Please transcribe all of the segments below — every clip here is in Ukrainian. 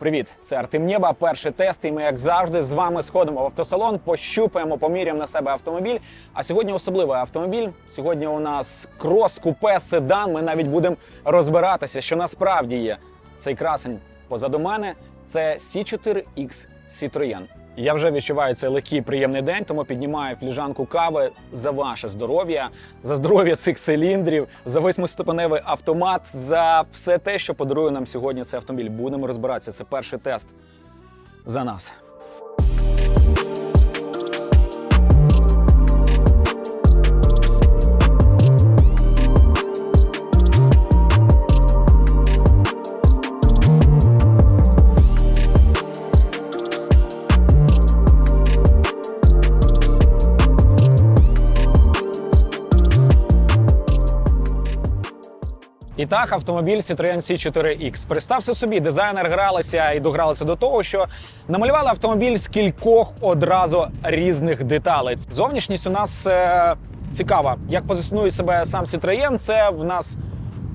Привіт, це Артем Нєба. Перший тест. І ми, як завжди, з вами сходимо в автосалон, пощупаємо, поміряємо на себе автомобіль. А сьогодні особливий автомобіль. Сьогодні у нас крос, купе, седан. Ми навіть будемо розбиратися, що насправді є цей красень позаду мене. Це C4X Citroën. Я вже відчуваю цей легкий приємний день, тому піднімаю фліжанку кави за ваше здоров'я, за здоров'я цих циліндрів, за восьмиступеневий автомат, за все те, що подарує нам сьогодні цей автомобіль. Будемо розбиратися. Це перший тест за нас. Так, автомобіль Citroën C4X. Представся собі, дизайнер гралися і догралися до того, що намалювали автомобіль з кількох одразу різних деталей. Зовнішність у нас е, цікава. Як позиціонує себе сам Citroën, це в нас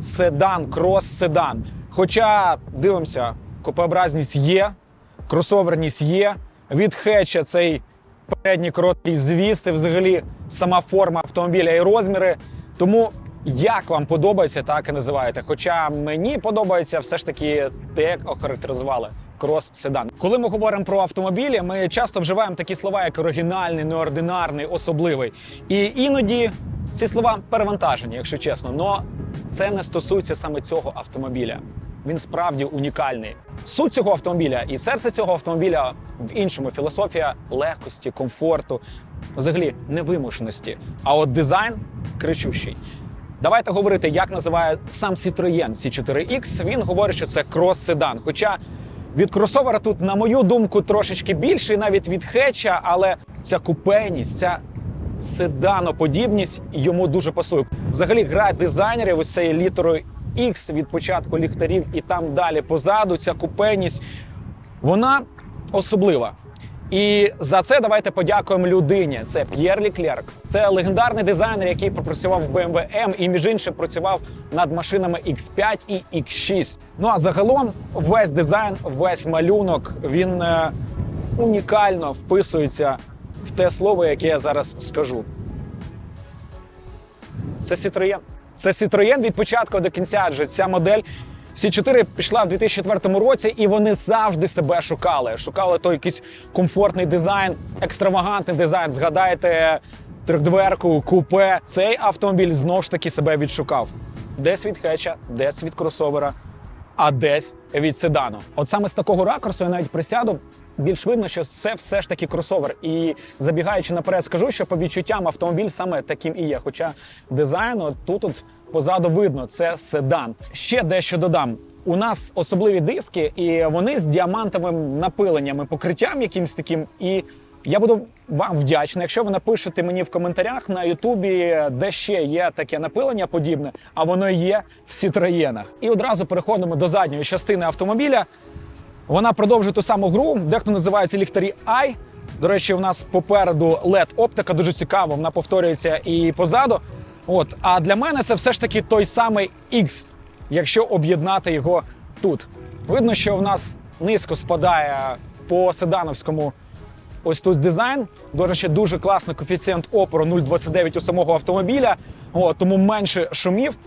седан, крос-седан. Хоча дивимося, купеобразність є, кросоверність є. Від хетча цей передній короткий звіс, і взагалі сама форма автомобіля і розміри. Тому як вам подобається, так і називаєте. Хоча мені подобається все ж таки те, як охарактеризували крос-седан. Коли ми говоримо про автомобілі, ми часто вживаємо такі слова, як оригінальний, неординарний, особливий. І іноді ці слова перевантажені, якщо чесно. Но це не стосується саме цього автомобіля. Він справді унікальний. Суть цього автомобіля і серце цього автомобіля в іншому філософія легкості, комфорту, взагалі невимушеності. А от дизайн кричущий. Давайте говорити, як називає сам Citroën C4X. Він говорить, що це крос-седан. Хоча від кросовера тут, на мою думку, трошечки більше, і навіть від хетча, але ця купейність, ця седаноподібність йому дуже пасує. Взагалі гра дизайнерів ось цією літерою X від початку ліхтарів і там далі позаду. Ця купейність, вона особлива. І за це давайте подякуємо людині. Це П'єр Ліклерк. Це легендарний дизайнер, який пропрацював в BMW M і між іншим працював над машинами X5 і X6. Ну а загалом весь дизайн, весь малюнок він е, унікально вписується в те слово, яке я зараз скажу. Це Citroën. Це Citroën від початку до кінця, адже ця модель C4 пішла в 2004 році, і вони завжди себе шукали. Шукали той якийсь комфортний дизайн, екстравагантний дизайн. Згадайте трикдверку, купе. Цей автомобіль знову ж таки себе відшукав. Десь від хеча, десь від кросовера, а десь від седану. От саме з такого ракурсу я навіть присяду. Більш видно, що це все ж таки кросовер. І забігаючи наперед, скажу, що по відчуттям автомобіль саме таким і є. Хоча дизайн тут от позаду видно, це седан. Ще дещо додам. У нас особливі диски, і вони з діамантовим напиленням покриттям якимось таким. І я буду вам вдячний, якщо ви напишете мені в коментарях на Ютубі, де ще є таке напилення подібне, а воно є в Сітроєнах. І одразу переходимо до задньої частини автомобіля. Вона продовжує ту саму гру. Дехто називає ці ліхтарі I. До речі, у нас попереду led оптика дуже цікава, вона повторюється і позаду. От, а для мене це все ж таки той самий X, якщо об'єднати його тут. Видно, що в нас низько спадає по седановському ось тут дизайн. До речі, дуже класний коефіцієнт опору 0,29 у самого автомобіля, От, тому менше шумів.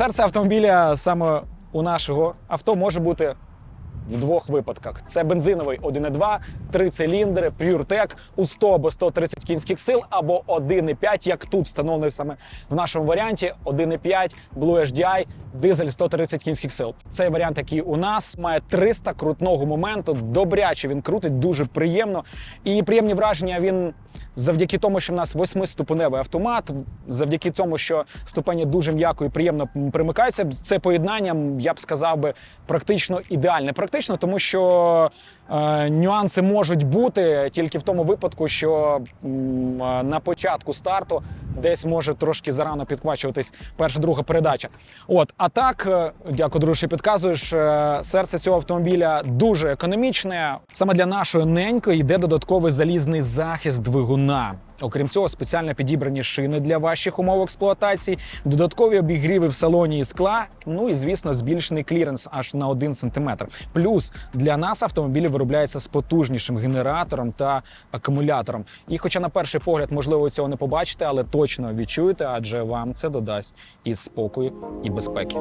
Серце автомобіля саме у нашого авто може бути в двох випадках: це бензиновий 1,2, три циліндри, PureTech у 100 або 130 кінських сил, або 1,5, як тут встановлений саме в нашому варіанті. 1,5 Blue HDI, дизель 130 кінських сил. Цей варіант, який у нас має 300 крутного моменту. Добряче він крутить, дуже приємно. І приємні враження він завдяки тому, що в нас восьмиступеневий автомат, завдяки тому, що ступені дуже м'яко і приємно примикаються. Це поєднання, я б сказав би, практично ідеальне. Практично критично, тому що е, нюанси можуть бути тільки в тому випадку, що м, е, на початку старту десь може трошки зарано підхвачуватись перша друга передача. От, а так, е, дякую, друже, що підказуєш. е, Серце цього автомобіля дуже економічне. Саме для нашої неньки йде додатковий залізний захист двигуна. Окрім цього, спеціально підібрані шини для ваших умов експлуатації, додаткові обігріви в салоні і скла. Ну і звісно, збільшений кліренс аж на 1 см. Плюс для нас автомобіль виробляється з потужнішим генератором та акумулятором. І, хоча на перший погляд, можливо, цього не побачите, але точно відчуєте, адже вам це додасть і спокою, і безпеки.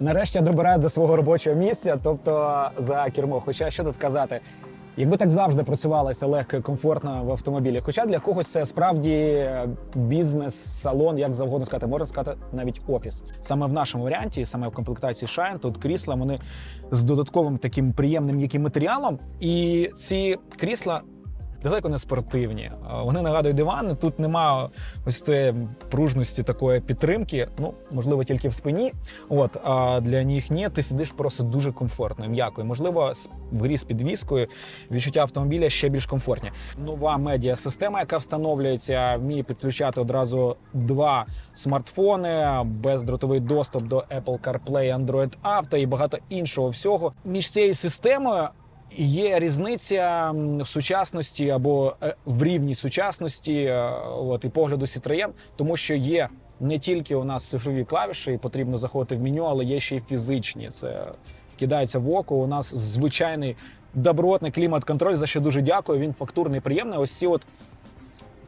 Нарешті я до свого робочого місця, тобто за кермо. Хоча що тут казати, якби так завжди працювалося легко і комфортно в автомобілі. Хоча для когось це справді бізнес, салон, як завгодно сказати, можна сказати, навіть офіс. Саме в нашому варіанті, саме в комплектації Shine, тут крісла вони з додатковим таким приємним м'яким матеріалом. І ці крісла далеко не спортивні. Вони нагадують дивани. Тут немає ось цієї пружності такої підтримки. Ну можливо, тільки в спині. От а для ніг ні, ти сидиш просто дуже комфортно, і м'яко. І, можливо, в грі з підвіскою відчуття автомобіля ще більш комфортні. Нова медіа система, яка встановлюється, вміє підключати одразу два смартфони, бездротовий доступ до Apple CarPlay, Android Auto і багато іншого всього. Між цією системою. Є різниця в сучасності або е, в рівні сучасності, е, от і погляду Citroën, тому що є не тільки у нас цифрові клавіші, і потрібно заходити в меню, але є ще й фізичні. Це кидається в око. У нас звичайний добротний клімат-контроль, за що дуже дякую. Він фактурний, приємний. Ось ці от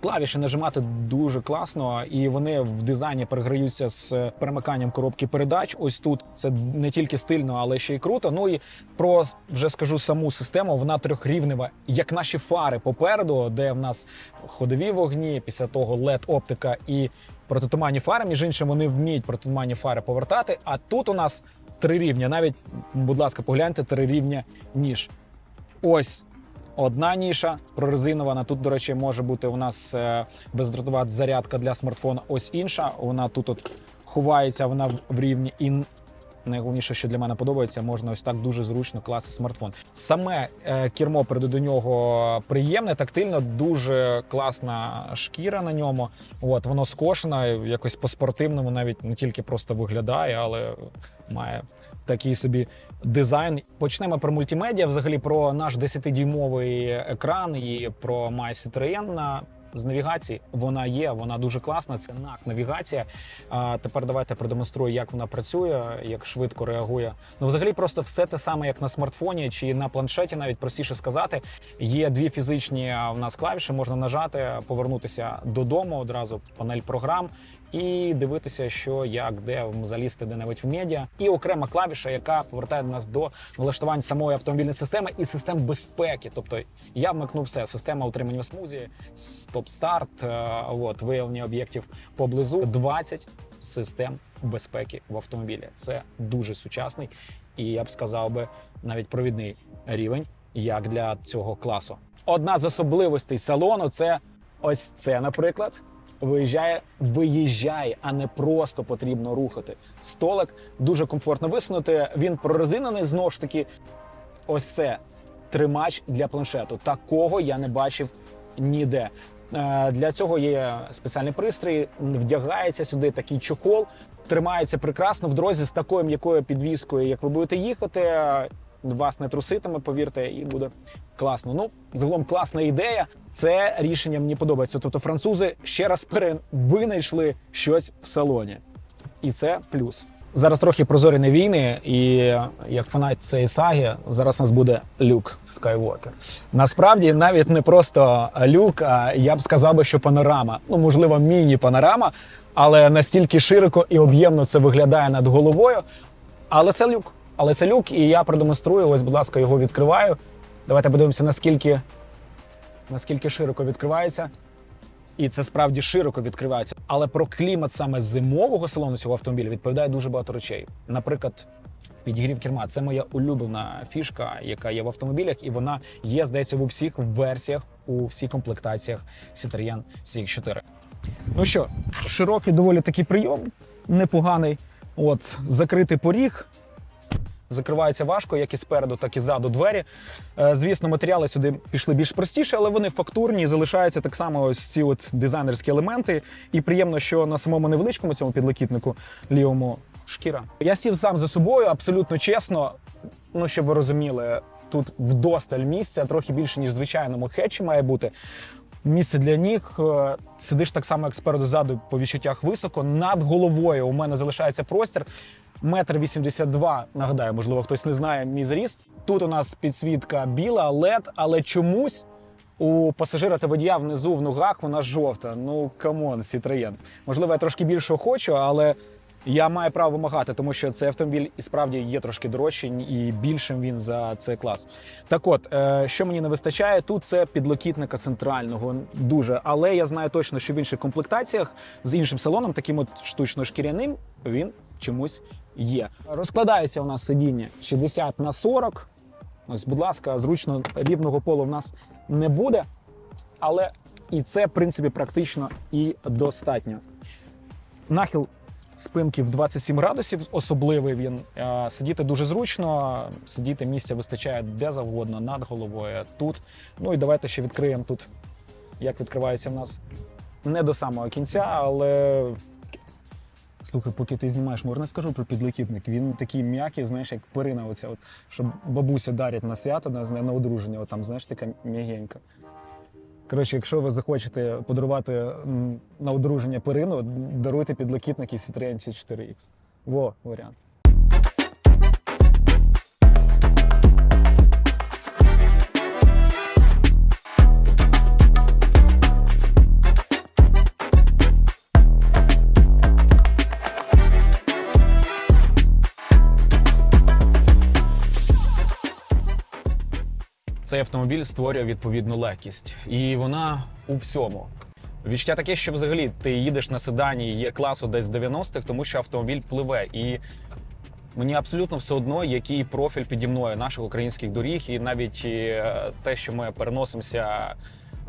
Клавіші нажимати дуже класно, і вони в дизайні переграються з перемиканням коробки передач. Ось тут це не тільки стильно, але ще й круто. Ну і про вже скажу саму систему. Вона трьохрівнева, як наші фари попереду, де в нас ходові вогні, після того led оптика і протитуманні фари. Між іншим, вони вміють протитуманні фари повертати. А тут у нас три рівня. Навіть, будь ласка, погляньте, три рівня ніж. Ось Одна ніша прорезинована. Тут, до речі, може бути у нас е, бездротова зарядка для смартфона. Ось інша. Вона тут от ховається, вона в- рівні. І найголовніше, що для мене подобається, можна ось так дуже зручно класти смартфон. Саме е, кермо переду до нього приємне, тактильно, дуже класна шкіра на ньому. От воно скошено, якось по-спортивному, навіть не тільки просто виглядає, але має такий собі дизайн. Почнемо про мультимедіа, взагалі про наш 10-дюймовий екран і про Citroën з навігації. Вона є, вона дуже класна. Це NAC навігація. Тепер давайте продемонструю, як вона працює, як швидко реагує. Ну, взагалі, просто все те саме, як на смартфоні чи на планшеті, навіть простіше сказати. Є дві фізичні в нас клавіші, можна нажати, повернутися додому одразу, панель програм. І дивитися, що як, де залізти де-небудь в медіа, і окрема клавіша, яка повертає нас до налаштувань самої автомобільної системи і систем безпеки. Тобто я вмикнув все: система утримання смузі, стоп-старт, е, от виявлення об'єктів поблизу. 20 систем безпеки в автомобілі. Це дуже сучасний і я б сказав би навіть провідний рівень, як для цього класу. Одна з особливостей салону це ось це, наприклад. Виїжджає, виїжджає, а не просто потрібно рухати. Столик дуже комфортно висунути. Він прорезинений знову ж таки. Ось це тримач для планшету. Такого я не бачив ніде. Е, Для цього є спеціальний пристрій, вдягається сюди такий чохол, тримається прекрасно в дорозі з такою м'якою підвіскою. Як ви будете їхати, вас не труситиме, повірте, і буде класно. Ну, загалом класна ідея. Це рішення мені подобається. Тобто, французи ще раз перевинайшли щось в салоні, і це плюс. Зараз трохи прозорі війни, і як фанат цієї саги, зараз у нас буде люк Скайвокер. Насправді навіть не просто люк, а я б сказав би, що панорама. Ну, можливо, міні-панорама, але настільки широко і об'ємно це виглядає над головою. Але це люк. Але це люк, і я продемонструю. Ось, будь ласка, його відкриваю. Давайте подивимося, наскільки, наскільки широко відкривається. І це справді широко відкривається. Але про клімат саме зимового салону цього автомобіля відповідає дуже багато речей. Наприклад, Підігрів керма це моя улюблена фішка, яка є в автомобілях, і вона є, здається, у всіх версіях, у всіх комплектаціях Citroën CX4. Ну що, широкий доволі такий прийом, непоганий. От, закритий поріг. Закривається важко, як і спереду, так і ззаду двері. Е, Звісно, матеріали сюди пішли більш простіше, але вони фактурні залишаються так само ось ці от дизайнерські елементи. І приємно, що на самому невеличкому цьому підлокітнику лівому шкіра. Я сів сам за собою, абсолютно чесно. Ну, щоб ви розуміли, тут вдосталь місця, трохи більше, ніж в звичайному хетчі має бути. Місце для ніг. е, Сидиш так само, як спереду ззаду по відчуттях високо. Над головою у мене залишається простір. Метр вісімдесят два. Нагадаю, можливо, хтось не знає мій зріст. Тут у нас підсвітка біла, LED, але чомусь у пасажира та водія внизу в ногах вона жовта. Ну камон, Citroën. Можливо, я трошки більше хочу, але я маю право вимагати, тому що цей автомобіль і справді є трошки дорожчий і більшим він за цей клас. Так от, е, що мені не вистачає, тут це підлокітника центрального дуже. Але я знаю точно, що в інших комплектаціях з іншим салоном, таким от штучно шкіряним, він чомусь є. Розкладається у нас сидіння 60 на 40. Ось, будь ласка, зручно рівного полу в нас не буде, але і це, в принципі, практично і достатньо. Нахил спинки в 27 градусів, особливий він. Е, Сидіти дуже зручно, сидіти місця вистачає де завгодно, над головою, тут. Ну і давайте ще відкриємо тут, як відкривається в нас не до самого кінця, але. Слухай, поки ти знімаєш, можна скажу про підлокітник. Він такий м'який, знаєш, як перина, оця, от, що бабуся дарять на свято, на, на одруження, от там, знаєш, така м'ягенька. Коротше, якщо ви захочете подарувати на одруження перину, даруйте підлокітник і Citroen C4X. Во, варіант. Цей автомобіль створює відповідну легкість, і вона у всьому. Відчуття таке, що взагалі ти їдеш на седані є класу десь 90-х, тому що автомобіль пливе. І мені абсолютно все одно, який профіль піді мною наших українських доріг, і навіть е, те, що ми переносимося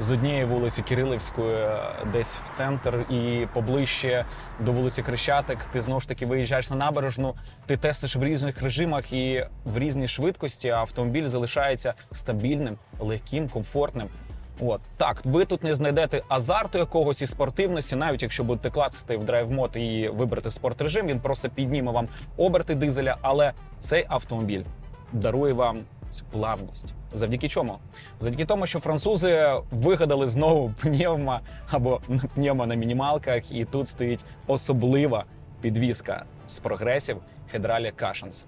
з однієї вулиці Кирилівської е, десь в центр і поближче до вулиці Хрещатик, ти знову ж таки виїжджаєш на набережну, ти тестиш в різних режимах і в різній швидкості, а автомобіль залишається стабільним, легким, комфортним. От так, ви тут не знайдете азарту якогось і спортивності, навіть якщо будете клацати в драйв-мод і вибрати спорт-режим, він просто підніме вам оберти дизеля. Але цей автомобіль дарує вам цю плавність. Завдяки чому? Завдяки тому, що французи вигадали знову пневма або пневма на мінімалках, і тут стоїть особлива підвіска з прогресів Hydraulic Cushions.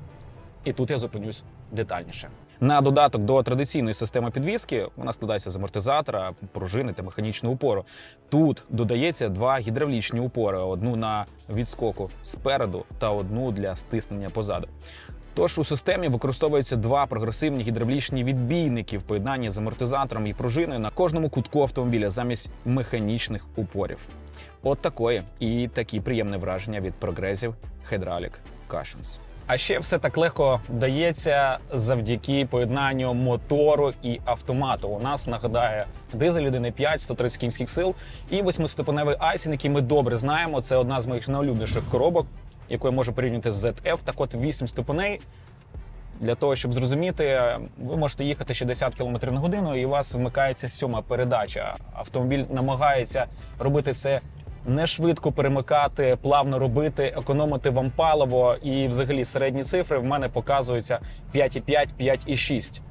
І тут я зупинюсь детальніше. На додаток до традиційної системи підвіски вона складається з амортизатора, пружини та механічного упору. Тут додається два гідравлічні упори: одну на відскоку спереду та одну для стиснення позаду. Тож у системі використовуються два прогресивні гідравлічні відбійники в поєднанні з амортизатором і пружиною на кожному кутку автомобіля замість механічних упорів. От такої і такі приємні враження від прогресів Hydraulic Cushions. А ще все так легко дається завдяки поєднанню мотору і автомату. У нас нагадає дизель 1.5, 130 кінських сил і восьмиступеневий айсін, який ми добре знаємо. Це одна з моїх найулюбленіших коробок, яку я можу порівняти з ZF. Так от 8 ступеней. Для того, щоб зрозуміти, ви можете їхати 60 км на годину, і у вас вмикається сьома передача. Автомобіль намагається робити це не швидко перемикати, плавно робити, економити вам паливо. І взагалі середні цифри в мене показуються 5,5, 5,6.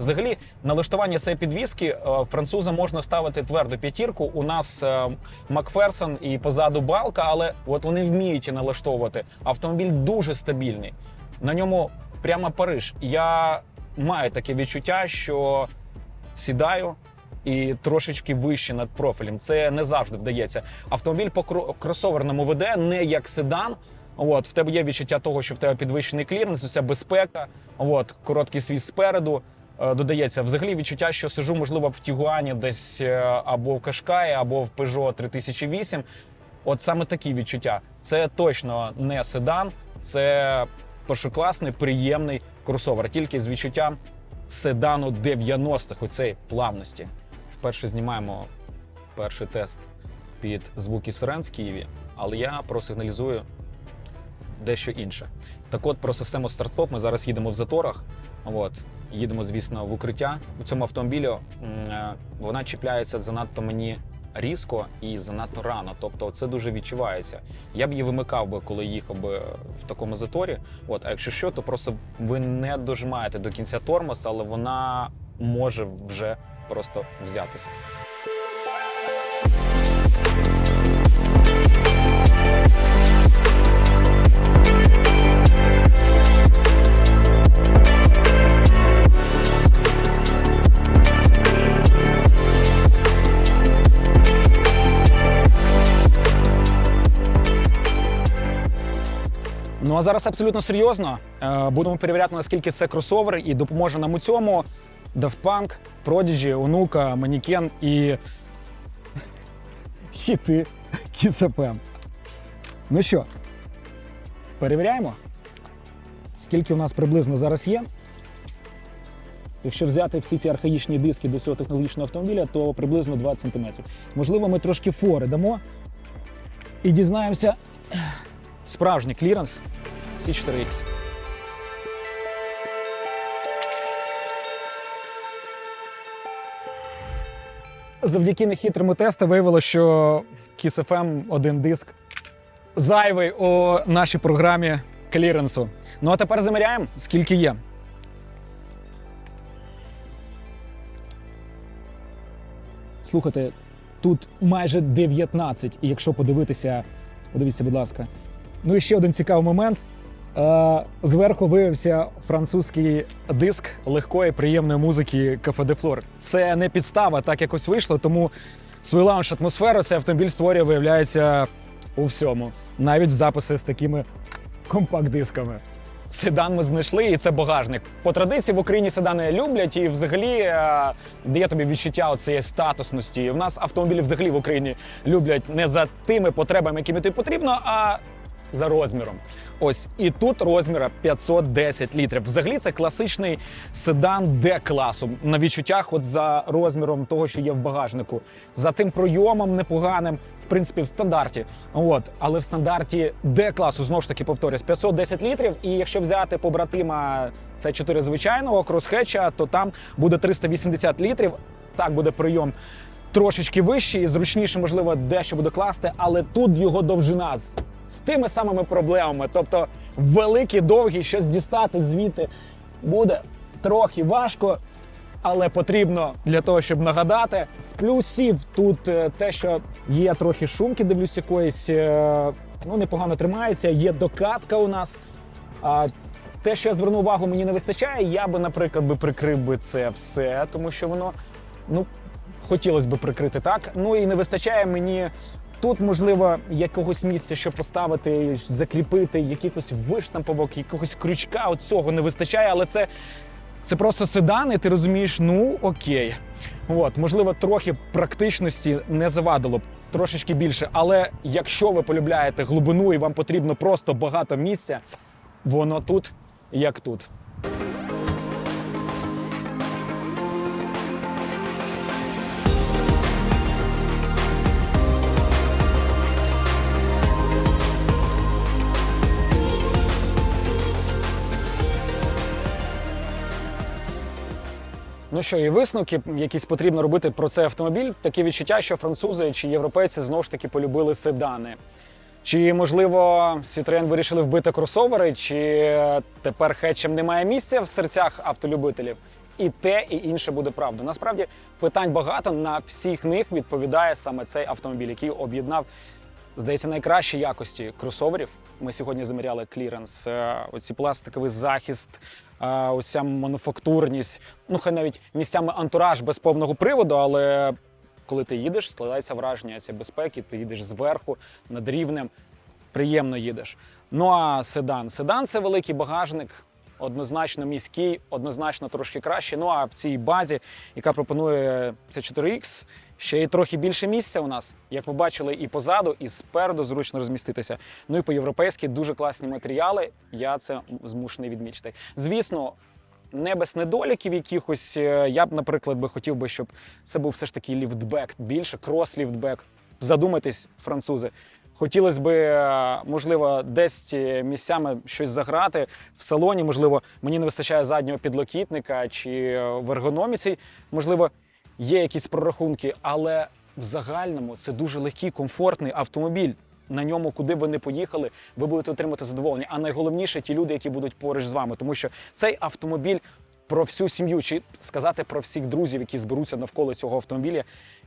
Взагалі, налаштування цієї підвіски е, французам можна ставити тверду п'ятірку. У нас е, Макферсон і позаду балка, але от вони вміють її налаштовувати. Автомобіль дуже стабільний. На ньому прямо Париж. Я маю таке відчуття, що сідаю і трошечки вище над профілем. Це не завжди вдається. Автомобіль по кросоверному веде не як седан. От, в тебе є відчуття того, що в тебе підвищений кліренс, ця безпека, от, короткий світ спереду. Е, Додається взагалі відчуття, що сижу, можливо, в Тігуані десь е, або в Кашкаї, або в Peugeot 3008. От саме такі відчуття. Це точно не седан, це першокласний, приємний кросовер, тільки з відчуттям седану 90-х, оцеї плавності. Вперше знімаємо перший тест під звуки сирен в Києві, але я просигналізую дещо інше. Так от про систему старт-стоп ми зараз їдемо в заторах. От, їдемо, звісно, в укриття. У цьому автомобілю м, е, вона чіпляється занадто мені різко і занадто рано. Тобто це дуже відчувається. Я б її вимикав би, коли їхав би в такому заторі. От, а якщо що, то просто ви не дожимаєте до кінця тормоз, але вона може вже просто взятися. Ну а зараз абсолютно серйозно. Е, Будемо перевіряти, наскільки це кросовер, і допоможе нам у цьому Daft Punk, Онука, Манікен і хіти Kiss Ну що, перевіряємо, скільки у нас приблизно зараз є. Якщо взяти всі ці архаїчні диски до цього технологічного автомобіля, то приблизно 20 см. Можливо, ми трошки фори дамо і дізнаємося, справжній кліренс C4X. Завдяки нехитрому тесту виявилося, що Kiss FM один диск зайвий у нашій програмі кліренсу. Ну а тепер заміряємо, скільки є. Слухайте, тут майже 19, і якщо подивитися, подивіться, будь ласка. Ну і ще один цікавий момент. Е, Зверху виявився французький диск легкої приємної музики Cafe de Flore. Це не підстава, так якось вийшло, тому свою лаунж атмосферу цей автомобіль створює, виявляється, у всьому, навіть в записи з такими компакт-дисками. Седан ми знайшли, і це багажник. По традиції в Україні седани люблять і взагалі е, дає тобі відчуття цієї статусності. У нас автомобілі взагалі в Україні люблять не за тими потребами, якими тобі потрібно, а за розміром. Ось і тут розміра 510 літрів. Взагалі це класичний седан Д-класу на відчуттях, от за розміром того, що є в багажнику, за тим пройомом непоганим, в принципі, в стандарті. От, але в стандарті Д-класу знову ж таки повторюсь, 510 літрів. І якщо взяти побратима це 4 звичайного кросхетча, то там буде 380 літрів. Так буде прийом трошечки вищий, і зручніше, можливо, дещо буде класти, але тут його довжина з тими самими проблемами. Тобто великий, довгий, щось дістати звідти буде трохи важко. Але потрібно для того, щоб нагадати. З плюсів тут е, те, що є трохи шумки, дивлюсь, якоїсь е, ну непогано тримається. Є докатка у нас. А те, що я звернув увагу, мені не вистачає. Я би, наприклад, би прикрив би це все, тому що воно ну хотілося б прикрити так. Ну і не вистачає мені. Тут, можливо, якогось місця, щоб поставити, закріпити, якихось виштамповок, якогось крючка. От цього не вистачає, але це, це просто седан, і ти розумієш, ну окей. От, можливо, трохи практичності не завадило б трошечки більше. Але якщо ви полюбляєте глибину і вам потрібно просто багато місця, воно тут як тут. Ну що, і висновки якісь потрібно робити про цей автомобіль. Таке відчуття, що французи чи європейці знову ж таки полюбили седани. Чи, можливо, Citroën вирішили вбити кросовери, чи тепер хетчем немає місця в серцях автолюбителів? І те, і інше буде правда. Насправді питань багато. На всіх них відповідає саме цей автомобіль, який об'єднав, здається, найкращі якості кросоверів. Ми сьогодні заміряли кліренс, е, оці пластиковий захист, е, уся мануфактурність. Ну, хай навіть місцями антураж без повного приводу, але коли ти їдеш, складається враження цієї безпеки, ти їдеш зверху над рівнем, приємно їдеш. Ну а седан. Седан це великий багажник, однозначно міський, однозначно трошки краще. Ну а в цій базі, яка пропонує це 4X, ще й трохи більше місця у нас. Як ви бачили, і позаду, і спереду зручно розміститися. Ну і по-європейськи дуже класні матеріали. Я це змушений відмічити. Звісно. Не без недоліків якихось. Е, Я б, наприклад, би хотів би, щоб це був все ж таки ліфтбек, більше крос-ліфтбек. Задумайтесь, французи. Хотілося б, е, можливо, десь е, місцями щось заграти в салоні. Можливо, мені не вистачає заднього підлокітника чи в ергономіці, можливо, є якісь прорахунки, але в загальному це дуже легкий, комфортний автомобіль. На ньому, куди ви не поїхали, ви будете отримати задоволення. А найголовніше ті люди, які будуть поруч з вами, тому що цей автомобіль про всю сім'ю, чи сказати про всіх друзів, які зберуться навколо цього автомобіля,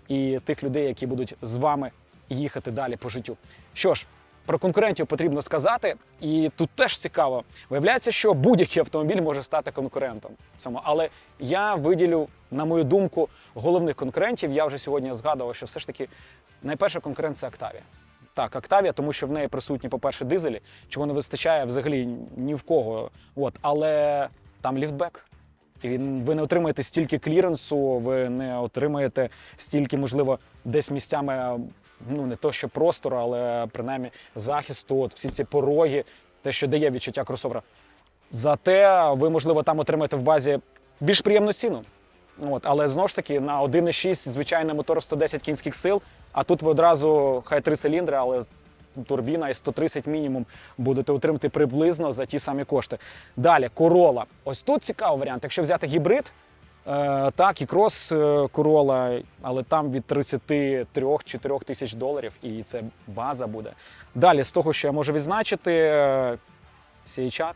і тих людей, які будуть з вами їхати далі по життю. Що ж, про конкурентів потрібно сказати, і тут теж цікаво. Виявляється, що будь-який автомобіль може стати конкурентом цьому. Але я виділю, на мою думку, головних конкурентів. Я вже сьогодні згадував, що все ж таки найперша конкурент це Octavia. Так, Octavia, тому що в неї присутні, по-перше, дизелі, чого не вистачає взагалі ні в кого. От, але там ліфтбек. І він- ви не отримаєте стільки кліренсу, ви не отримаєте стільки, можливо, десь місцями, ну не то що простору, але принаймні захисту, от всі ці пороги, те, що дає відчуття кросовера. Зате ви, можливо, там отримаєте в базі більш приємну ціну. От, але знову ж таки на 1,6 звичайний мотор 110 кінських сил, а тут ви одразу хай три циліндри, але турбіна і 130 мінімум будете отримати приблизно за ті самі кошти. Далі, Corolla. Ось тут цікавий варіант. Якщо взяти гібрид, так, і крос е, Corolla, але там від 33-4 тисяч доларів, і це база буде. Далі, з того, що я можу відзначити, е, CHR.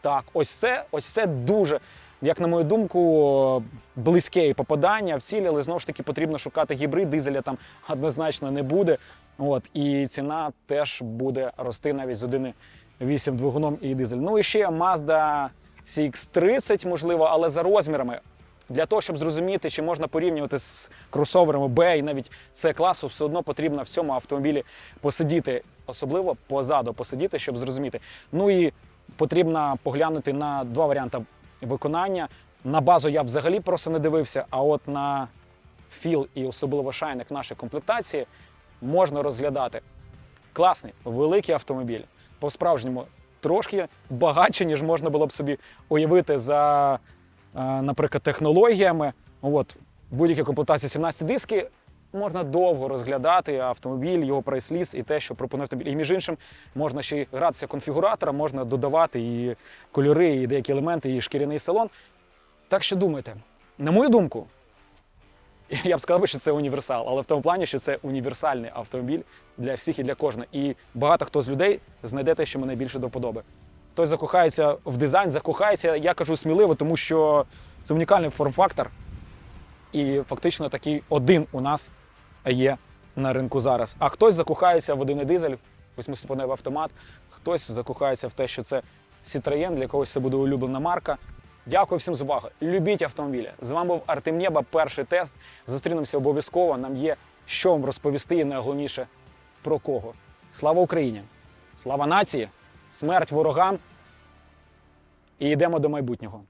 Так, ось це, ось це дуже, як на мою думку, близьке попадання в цілі, але знову ж таки потрібно шукати гібрид, дизеля там однозначно не буде. От, і ціна теж буде рости навіть з 1,8 двигуном і дизель. Ну і ще Mazda CX-30, можливо, але за розмірами. Для того, щоб зрозуміти, чи можна порівнювати з кросоверами B і навіть C класу, все одно потрібно в цьому автомобілі посидіти, особливо позаду посидіти, щоб зрозуміти. Ну і потрібно поглянути на два варіанти виконання. На базу я взагалі просто не дивився, а от на філ і особливо шайник в нашій комплектації можна розглядати. Класний, великий автомобіль. По-справжньому трошки багатше, ніж можна було б собі уявити за, наприклад, технологіями. От, будь-які комплектації 17 диски. Можна довго розглядати автомобіль, його прайс-ліс і те, що пропонує автомобіль. І між іншим, можна ще й гратися конфігуратором, можна додавати і кольори, і деякі елементи, і шкіряний салон. Так що думайте, на мою думку, я б сказав, що це універсал, але в тому плані, що це універсальний автомобіль для всіх і для кожного. І багато хто з людей знайде те, що мене більше до вподоби. Хтось закохається в дизайн, закохається, я кажу сміливо, тому що це унікальний форм-фактор. І фактично такий один у нас є на ринку зараз. А хтось закохається в один дизель, восьмиступеневий автомат, хтось закохається в те, що це Citroën, для когось це буде улюблена марка. Дякую всім за увагу. Любіть автомобілі. З вами був Артем Нєба, перший тест. Зустрінемося обов'язково. Нам є що вам розповісти і найголовніше про кого. Слава Україні! Слава нації! Смерть ворогам! І йдемо до майбутнього.